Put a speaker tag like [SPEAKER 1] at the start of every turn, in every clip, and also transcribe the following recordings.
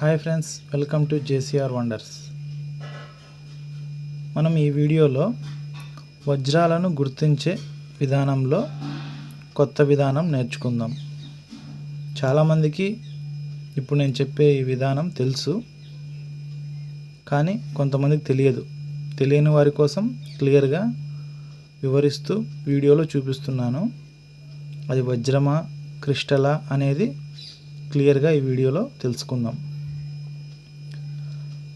[SPEAKER 1] Hi friends welcome to JCR wonders. మనం ఈ వీడియోలో వజ్రాలను గుర్తించే విధానంలో కొత్త విధానం నేర్చుకుందాం. చాలామందికి ఇప్పుడు నేను చెప్పే ఈ విధానం తెలుసు కానీ కొంతమందికి తెలియదు. తెలియని వారి కోసం క్లియర్గా వివరిస్తూ వీడియోలో చూపిస్తున్నాను. అది వజ్రమా క్రిస్టలా అనేది క్లియర్గా ఈ వీడియోలో తెలుసుకుందాం.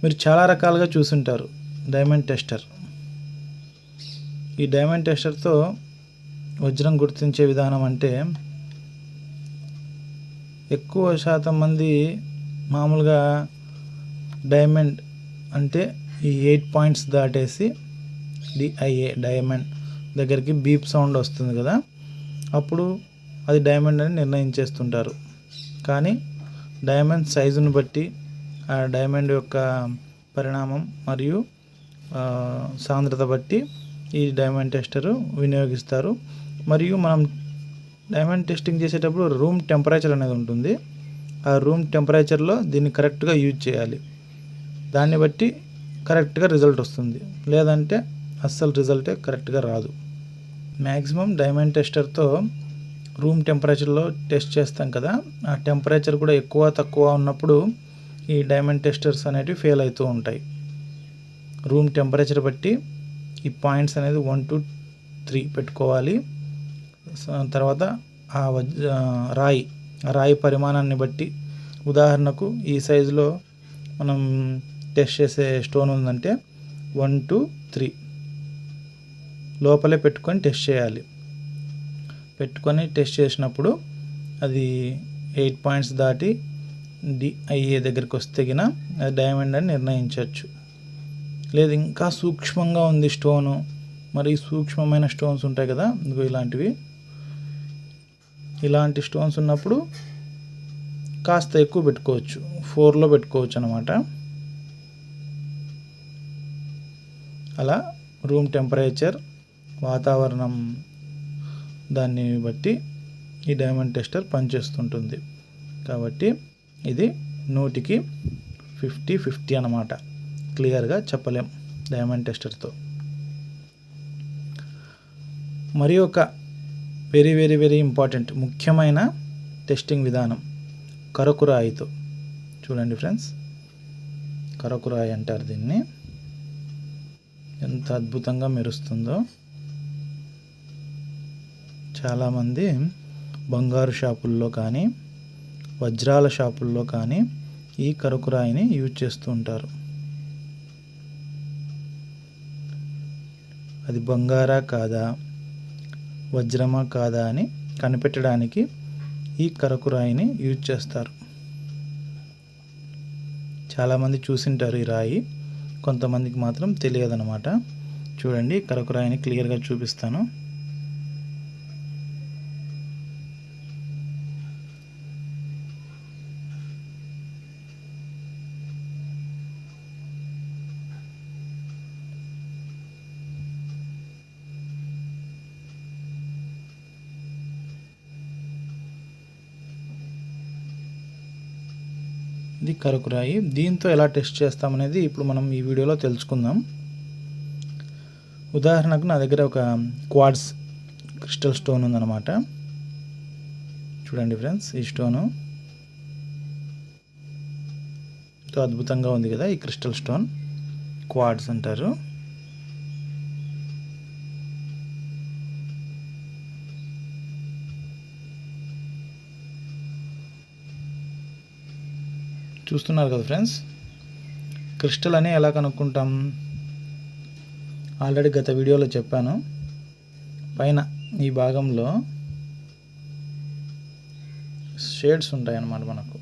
[SPEAKER 1] మీరు చాలా రకాలుగా చూసుంటారు. Diamond tester. ఈ డైమండ్ టెస్టర్తో వజ్రం గుర్తించే విధానం అంటే ఎక్కువ శాతం మంది మామూలుగా డైమండ్ అంటే ఈ ఎయిట్ పాయింట్స్ దాటేసి డిఐఏ డైమండ్ దగ్గరికి బీప్ సౌండ్ వస్తుంది కదా. అప్పుడు అది డైమండ్ అని నిర్ణయించేస్తుంటారు. కానీ డైమండ్ సైజును బట్టి డైమండ్ యొక్క పరిణామం మరియు సాంద్రత బట్టి ఈ డైమండ్ టెస్టరు వినియోగిస్తారు. మరియు మనం డైమండ్ టెస్టింగ్ చేసేటప్పుడు రూమ్ టెంపరేచర్ అనేది ఉంటుంది. ఆ రూమ్ టెంపరేచర్లో దీన్ని కరెక్ట్గా యూజ్ చేయాలి. దాన్ని బట్టి కరెక్ట్గా రిజల్ట్ వస్తుంది. లేదంటే అస్సలు రిజల్టే కరెక్ట్గా రాదు. మ్యాక్సిమం డైమండ్ టెస్టర్తో రూమ్ టెంపరేచర్లో టెస్ట్ చేస్తాం కదా. ఆ టెంపరేచర్ కూడా ఎక్కువ తక్కువ ఉన్నప్పుడు ఈ డైమండ్ టెస్టర్స్ అనేవి ఫెయిల్ అవుతూ ఉంటాయి. రూమ్ టెంపరేచర్ బట్టి ఈ పాయింట్స్ అనేది వన్ టు త్రీ పెట్టుకోవాలి. తర్వాత ఆ రాయి రాయి పరిమాణాన్ని బట్టి ఉదాహరణకు ఈ సైజులో మనం టెస్ట్ చేసే స్టోన్ ఉందంటే వన్ టు త్రీ లోపలే పెట్టుకొని టెస్ట్ చేయాలి. పెట్టుకొని టెస్ట్ చేసినప్పుడు అది ఎయిట్ పాయింట్స్ దాటి డిఐఏ దగ్గరికి వస్తే గిన అది డైమండ్ అని నిర్ణయించవచ్చు. లేదు ఇంకా సూక్ష్మంగా ఉంది స్టోను మరి సూక్ష్మమైన స్టోన్స్ ఉంటాయి కదా ఇంకో ఇలాంటివి. ఇలాంటి స్టోన్స్ ఉన్నప్పుడు కాస్త ఎక్కువ పెట్టుకోవచ్చు. ఫోర్లో పెట్టుకోవచ్చు అనమాట అలా రూమ్ టెంపరేచర్ వాతావరణం దాన్ని బట్టి ఈ డైమండ్ టెస్టర్ పనిచేస్తుంటుంది. కాబట్టి ఇది నూటికి ఫిఫ్టీ ఫిఫ్టీ అనమాట క్లియర్గా చెప్పలేం డైమండ్ టెస్టర్తో. మరి ఒక వెరీ వెరీ వెరీ ఇంపార్టెంట్ ముఖ్యమైన టెస్టింగ్ విధానం కరకురాయితో. చూడండి ఫ్రెండ్స్. కరకురాయి అంటారు దీన్ని. ఎంత అద్భుతంగా మెరుస్తుందో. చాలామంది బంగారు షాపుల్లో కానీ వజ్రాల షాపుల్లో కానీ ఈ కరకురాయిని యూజ్ చేస్తూ ఉంటారు. అది బంగారా కాదా వజ్రమా కాదా అని కనిపెట్టడానికి ఈ కరకురాయిని యూజ్ చేస్తారు. చాలామంది చూసింటారు ఈ రాయి కొంతమందికి మాత్రం తెలియదన్నమాట. చూడండి కరకురాయిని క్లియర్గా చూపిస్తాను. ఇది కరకురాయి దీంతో ఎలా టెస్ట్ చేస్తామనేది ఇప్పుడు మనం ఈ వీడియోలో తెలుసుకుందాం. ఉదాహరణకు నా దగ్గర ఒక క్వాడ్స్ క్రిస్టల్ స్టోన్ ఉందన్నమాట. చూడండి ఫ్రెండ్స్ ఈ స్టోను. ఎంతో అద్భుతంగా ఉంది కదా ఈ క్రిస్టల్ స్టోన్. క్వాడ్స్ అంటారు. చూస్తున్నారు కదా ఫ్రెండ్స్? క్రిస్టల్ అని ఎలా కనుక్కుంటాం? ఆల్రెడీ గత వీడియోలో చెప్పాను. పైన ఈ భాగంలో షేడ్స్ ఉంటాయన్నమాట మనకు.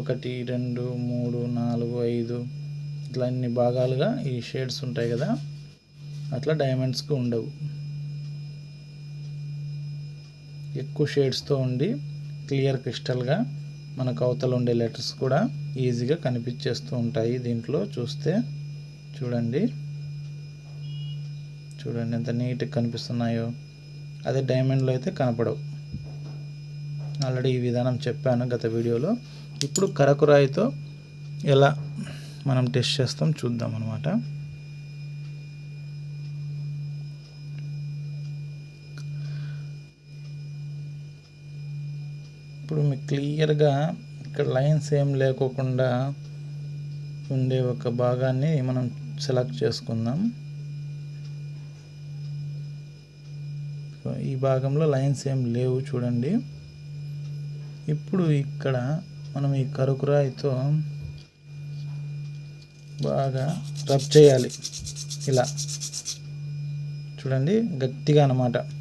[SPEAKER 1] ఒకటి రెండు మూడు నాలుగు ఐదు ఇట్లా అన్ని భాగాలుగా ఈ షేడ్స్ ఉంటాయి కదా? అట్లా డైమండ్స్కి ఉండవు. ఎక్కువ షేడ్స్తో ఉండి క్లియర్ క్రిస్టల్గా మనకు అవతల ఉండే లెటర్స్ కూడా ఈజీగా కనిపించేస్తూ ఉంటాయి దీంట్లో. చూస్తే చూడండి. చూడండి ఎంత నీట్గా కనిపిస్తున్నాయో. అదే డైమండ్లో అయితే కనపడవు. ఆల్రెడీ ఈ విధానం చెప్పాను గత వీడియోలో. ఇప్పుడు కరకురాయితో ఎలా మనం టెస్ట్ చేస్తాం చూద్దాం అనమాట ఇప్పుడు మీకు క్లియర్గా ఇక్కడ లైన్స్ ఏం లేకోకుండా ఉండే ఒక భాగాన్ని మనం సెలెక్ట్ చేసుకుందాం. ఈ భాగంలో లైన్స్ ఏం లేవు చూడండి. ఇప్పుడు ఇక్కడ మనం ఈ కరుకురాయితో బాగా రబ్ చేయాలి. ఇలా. చూడండి గట్టిగా అన్నమాట.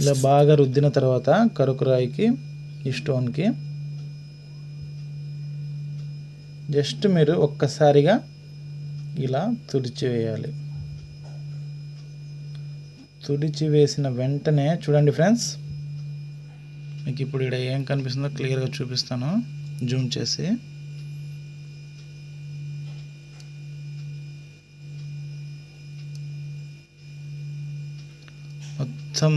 [SPEAKER 1] ఇలా బాగా రుద్దిన తర్వాత కరుకురాయికి ఈ స్టోన్కి జస్ట్ మీరు ఒక్కసారిగా ఇలా తుడిచివేయాలి. తుడిచి వేసిన వెంటనే చూడండి ఫ్రెండ్స్ మీకు ఇప్పుడు ఇక్కడ ఏం కనిపిస్తుందో క్లియర్గా చూపిస్తాను జూమ్ చేసి. మొత్తం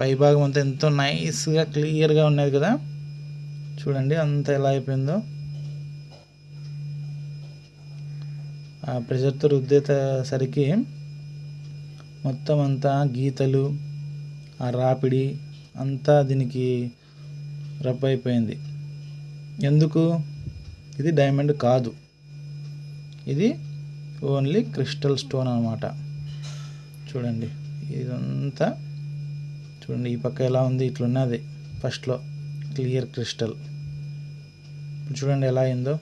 [SPEAKER 1] పైభాగం అంతా ఎంతో నైస్గా క్లియర్గా ఉన్నది కదా. చూడండి అంత ఎలా అయిపోయిందో. ఆ ప్రెషర్తో రుద్దేసరికి మొత్తం అంతా గీతలు ఆ రాపిడి అంతా దీనికి రబ్ అయిపోయింది. ఎందుకు? ఇది డైమండ్ కాదు. ఇది ఓన్లీ క్రిస్టల్ స్టోన్ అనమాట చూడండి ఇదంతా చూడండి ఈ పక్క ఎలా ఉంది ఇట్లున్నది ఫస్ట్లో క్లియర్ క్రిస్టల్ చూడండి ఎలా అయిందో.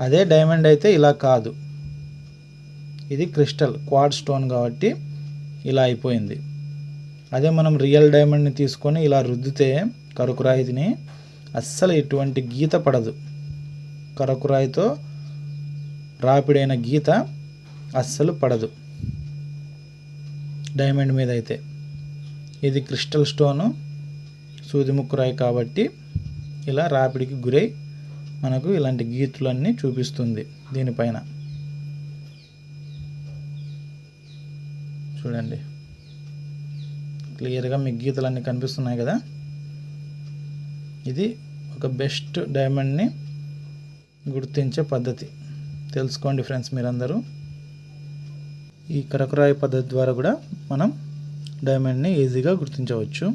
[SPEAKER 1] అదే డైమండ్ అయితే ఇలా కాదు. ఇది క్రిస్టల్ క్వాడ్ స్టోన్ కాబట్టి ఇలా అయిపోయింది. అదే మనం రియల్ డైమండ్ని తీసుకొని ఇలా రుద్దితే కరుకురాయిని అస్సలు ఎటువంటి గీత పడదు. కరకురాయితో రాపిడైన గీత అస్సలు పడదు. డైమండ్ మీద అయితే. ఇది క్రిస్టల్ స్టోను సూదిముక్కురాయి కాబట్టి ఇలా రాపిడికి గురై మనకు ఇలాంటి గీతులన్నీ చూపిస్తుంది దీనిపైన. చూడండి. క్లియర్గా మీకు గీతలన్నీ కనిపిస్తున్నాయి కదా? ఇది ఒక బెస్ట్ డైమండ్ని గుర్తించే పద్ధతి. తెలుసుకోండి ఫ్రెండ్స్ మీరందరూ. ఈ కరకురాయి పద్ధతి ద్వారా కూడా మనం డైమండ్ని ఈజీగా గుర్తించవచ్చు.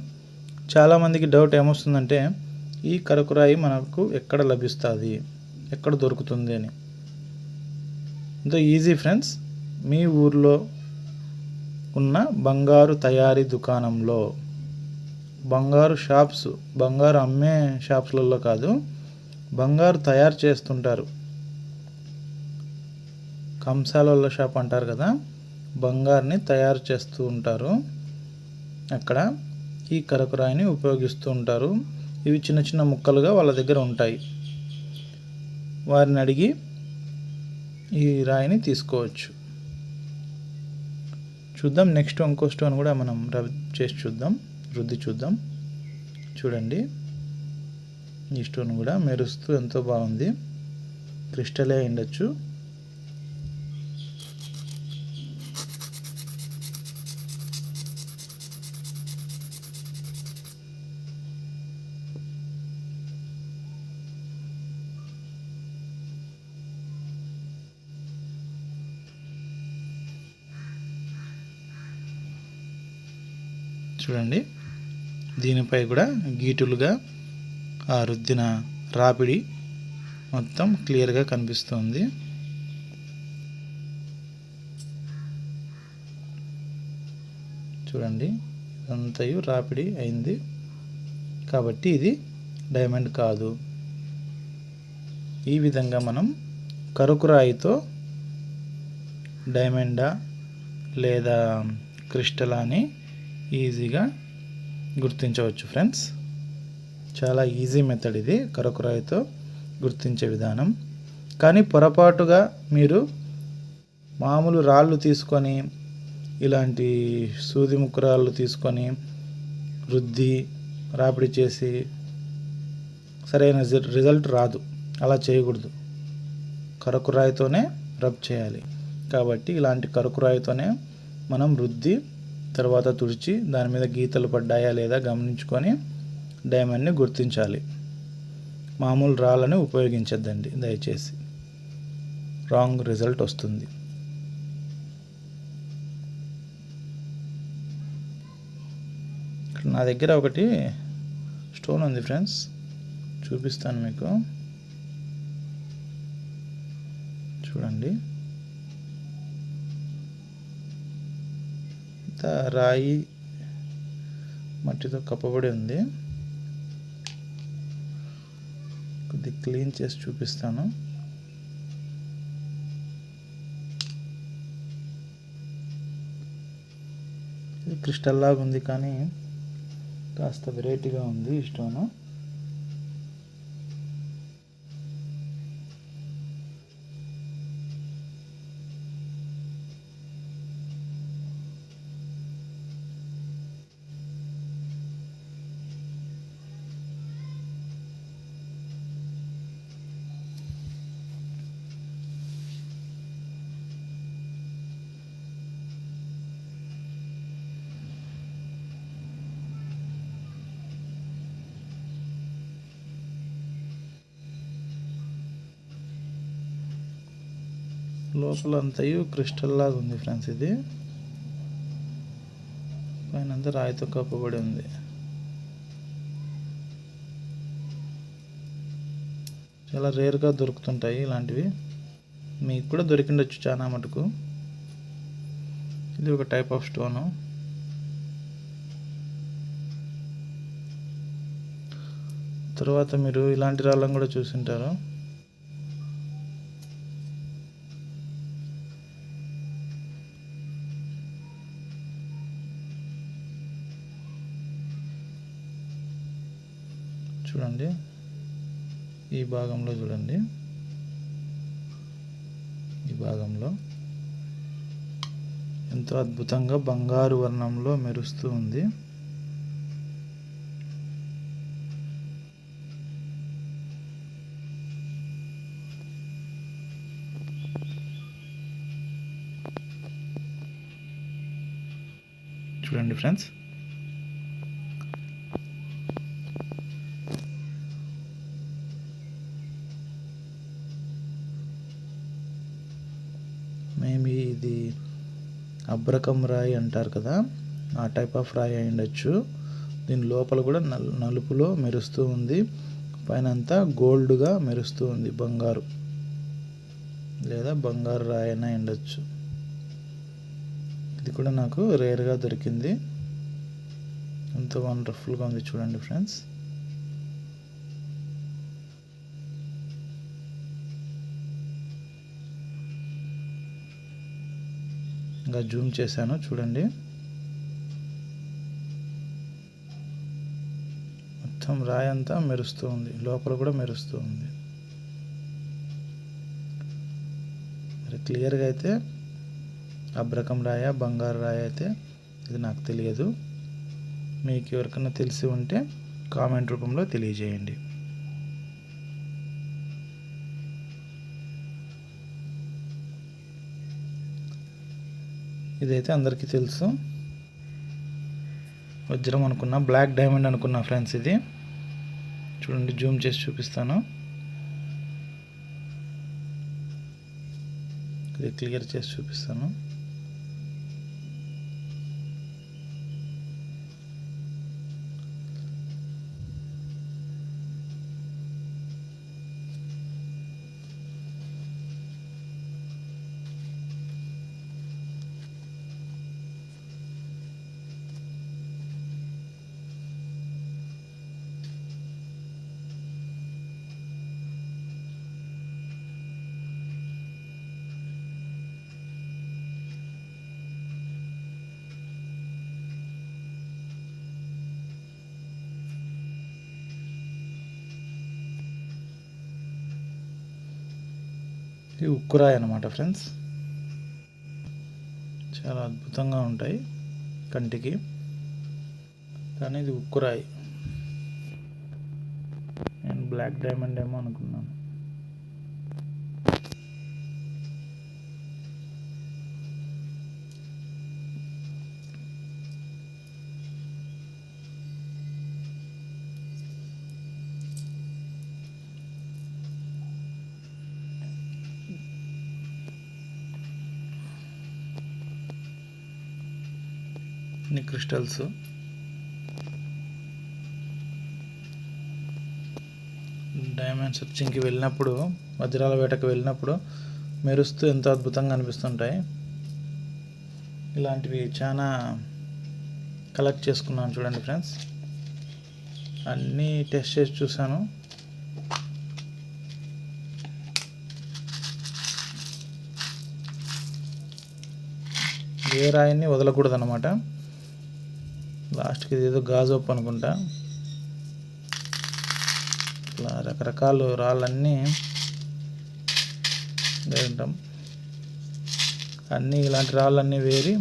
[SPEAKER 1] చాలామందికి డౌట్ ఏమొస్తుందంటే ఈ కరకురాయి మనకు ఎక్కడ లభిస్తుంది? ఎక్కడ దొరుకుతుంది అని. ఎంతో ఈజీ ఫ్రెండ్స్ మీ ఊర్లో ఉన్న బంగారు తయారీ దుకాణంలో బంగారు షాప్స్ బంగారు అమ్మే షాప్స్లలో కాదు బంగారు తయారు చేస్తుంటారు. కంసాలల్లో షాప్ అంటారు కదా బంగారుని తయారు చేస్తూ ఉంటారు. అక్కడ ఈ కరకురాయిని ఉపయోగిస్తూ ఉంటారు. ఇవి చిన్న చిన్న ముక్కలుగా వాళ్ళ దగ్గర ఉంటాయి. వారిని అడిగి ఈ రాయిని తీసుకోవచ్చు. చూద్దాం నెక్స్ట్ ఇంకో స్టోన్ కూడా మనం రవి చేసి చూద్దాం రుద్ది చూద్దాం. చూడండి. ఈ స్టోన్ కూడా మెరుస్తూ ఎంతో బాగుంది. క్రిస్టలే ఉండొచ్చు. చూడండి. దీనిపై కూడా గీటులుగా ఆ రుద్దిన రాపిడి మొత్తం క్లియర్గా కనిపిస్తుంది. చూడండి ఇదంతయు రాపిడి అయింది. కాబట్టి ఇది డైమండ్ కాదు. ఈ విధంగా మనం కరుకురాయితో డైమండా లేదా క్రిస్టల్ అని ఈజీగా గుర్తించవచ్చు ఫ్రెండ్స్ చాలా ఈజీ మెథడ్ ఇది కరకురాయితో గుర్తించే విధానం. కానీ పొరపాటుగా మీరు మామూలు రాళ్ళు తీసుకొని ఇలాంటి సూది ముక్కురాళ్ళు తీసుకొని రుద్ది రాపిడి చేసి సరైన రిజల్ట్ రాదు. అలా చేయకూడదు. కరకురాయితోనే రబ్ చేయాలి. కాబట్టి ఇలాంటి కరకురాయితోనే మనం రుద్ది తర్వాత తుడిచి దాని మీద గీతలు పడ్డాయా లేదా గమనించుకొని డైమండ్ని గుర్తించాలి. మామూలు రాళ్ళని ఉపయోగించద్దండి దయచేసి. రాంగ్ రిజల్ట్ వస్తుంది. నా దగ్గర ఒకటి స్టోన్ ఉంది ఫ్రెండ్స్ చూపిస్తాను మీకు. చూడండి. ఇంత రాయి మట్టితో కప్పబడి ఉంది. కొద్ది క్లీన్ చేసి చూపిస్తాను. క్రిస్టల్ లాగా ఉంది కానీ కాస్త వెరైటీగా ఉంది ఈ స్టోను లోపల అంతయు క్రిస్టల్ లాగా ఉంది ఫ్రెండ్స్ ఇది. పైన అంతా రాయితో కప్పబడి ఉంది. చాలా రేర్గా దొరుకుతుంటాయి ఇలాంటివి. మీకు కూడా దొరికిండొచ్చు చాలా మటుకు. ఇది ఒక టైప్ ఆఫ్ స్టోను. తర్వాత మీరు ఇలాంటి రాళ్ళం కూడా చూసింటారు. చూడండి. ఈ భాగంలో చూడండి. ఈ భాగంలో ఎంతో అద్భుతంగా బంగారు వర్ణంలో మెరుస్తూ ఉంది. చూడండి ఫ్రెండ్స్. ఇది అబ్రకం రాయి అంటారు కదా ఆ టైప్ ఆఫ్ రాయి అయి ఉండొచ్చు. దీని లోపల కూడా నల్ నలుపులో మెరుస్తూ ఉంది. పైన అంతా గోల్డ్గా మెరుస్తూ ఉంది బంగారు. లేదా బంగారు రాయి అయినా ఉండొచ్చు. ఇది కూడా నాకు రేర్గా దొరికింది. ఎంత వండర్ఫుల్గా ఉంది చూడండి ఫ్రెండ్స్ విధంగా జూమ్ చేశాను చూడండి. మొత్తం రాయి అంతా మెరుస్తూ ఉంది లోపల కూడా మెరుస్తూ ఉంది. మరి క్లియర్గా అయితే అబ్రకం రాయ బంగారు రాయ అయితే ఇది నాకు తెలియదు. మీకు ఎవరికైనా తెలిసి ఉంటే కామెంట్ రూపంలో తెలియజేయండి. ఇదైతే అందరికీ తెలుసు. వజ్రం అనుకున్నా బ్లాక్ డైమండ్ అనుకున్నా ఫ్రెండ్స్ ఇది. చూడండి జూమ్ చేసి చూపిస్తాను. ఇది క్లియర్ చేసి చూపిస్తాను. ఇది ఉక్కురాయి అనమాట ఫ్రెండ్స్. చాలా అద్భుతంగా ఉంటాయి కంటికి. కానీ ఇది ఉక్కురాయి. నేను బ్లాక్ డైమండ్ ఏమో అనుకున్నాను. ఇన్ని క్రిస్టల్స్. డైమండ్ సర్చింగ్కి వెళ్ళినప్పుడు వజ్రాల వేటకు వెళ్ళినప్పుడు మెరుస్తూ ఎంతో అద్భుతంగా అనిపిస్తుంటాయి. ఇలాంటివి చాలా కలెక్ట్ చేసుకున్నాను చూడండి ఫ్రెండ్స్. అన్నీ టెస్ట్ చేసి చూశాను. ఏ రాయిని వదలకూడదు అన్నమాట లాస్ట్కి ఇది ఏదో గాజోప్ అనుకుంటా. ఇట్లా రకరకాల రాళ్ళన్నీ అన్నీ ఇలాంటి రాళ్ళన్నీ వేరి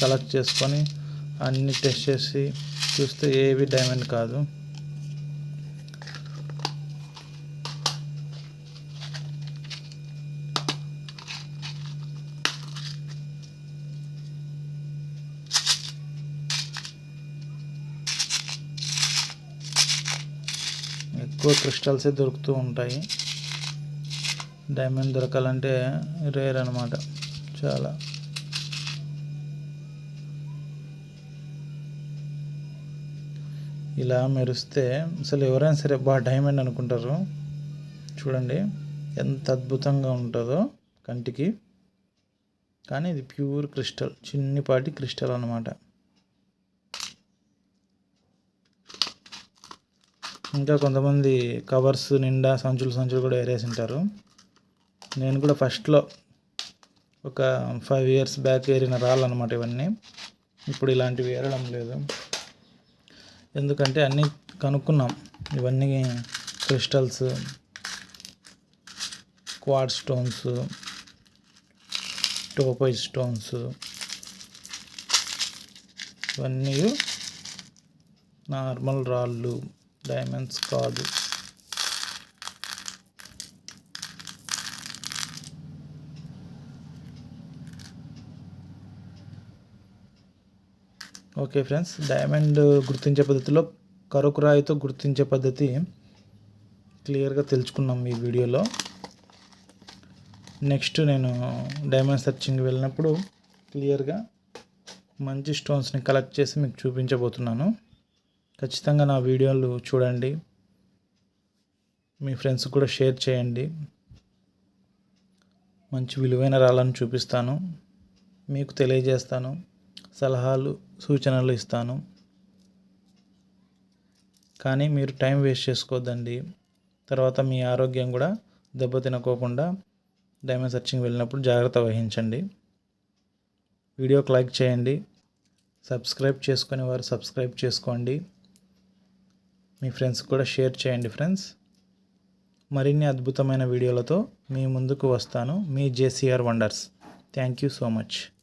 [SPEAKER 1] కలెక్ట్ చేసుకొని అన్నీ టెస్ట్ చేసి చూస్తే ఏవి డైమండ్ కాదు. ఎక్కువ క్రిస్టల్సే దొరుకుతూ ఉంటాయి. డైమండ్ దొరకాలంటే రేర్ అనమాట చాలా. ఇలా మెరిస్తే అసలు ఎవరైనా సరే బాగా డైమండ్ అనుకుంటారు. చూడండి ఎంత అద్భుతంగా ఉంటుందో కంటికి. కానీ ఇది ప్యూర్ క్రిస్టల్ చిన్నిపాటి క్రిస్టల్ అనమాట ఇంకా కొంతమంది కవర్స్ నిండా సంచులు సంచులు కూడా ఏరేసి ఉంటారు నేను కూడా ఫస్ట్లో ఒక ఫైవ్ ఇయర్స్ బ్యాక్ ఏరిన రాళ్ళు అనమాట ఇవన్నీ. ఇప్పుడు ఇలాంటివి ఏరడం లేదు. ఎందుకంటే అన్నీ కనుక్కున్నాం. ఇవన్నీ crystals quartz stones topaz stones ఇవన్నీ నార్మల్ రాళ్ళు. డైమండ్స్ కాదు ఓకే ఫ్రెండ్స్ డైమండ్ గుర్తించే పద్ధతిలో కరుకు రాయితో గుర్తించే పద్ధతి క్లియర్గా తెలుసుకున్నాం ఈ వీడియోలో. నెక్స్ట్ నేను డైమండ్ సర్చింగ్ వెళ్ళినప్పుడు క్లియర్గా మంచి స్టోన్స్ని కలెక్ట్ చేసి మీకు చూపించబోతున్నాను. ఖచ్చితంగా నా వీడియోలు చూడండి. మీ ఫ్రెండ్స్ కూడా షేర్ చేయండి. మంచి విలువైన రాళ్ళను చూపిస్తాను. మీకు తెలియజేస్తాను. సలహాలు సూచనలు ఇస్తాను. కానీ మీరు టైం వేస్ట్ చేసుకోవద్దండి. తర్వాత మీ ఆరోగ్యం కూడా దెబ్బతినకోకుండా డైమండ్ సర్చింగ్ వెళ్ళినప్పుడు జాగ్రత్త వహించండి. వీడియోకి లైక్ చేయండి. సబ్స్క్రైబ్ చేసుకునే వారు సబ్స్క్రైబ్ చేసుకోండి. మీ ఫ్రెండ్స్ కూడా షేర్ చేయండి ఫ్రెండ్స్. మరిన్ని అద్భుతమైన వీడియోలతో మీ ముందుకు వస్తాను. మీ JCR wonders. Thank you so much.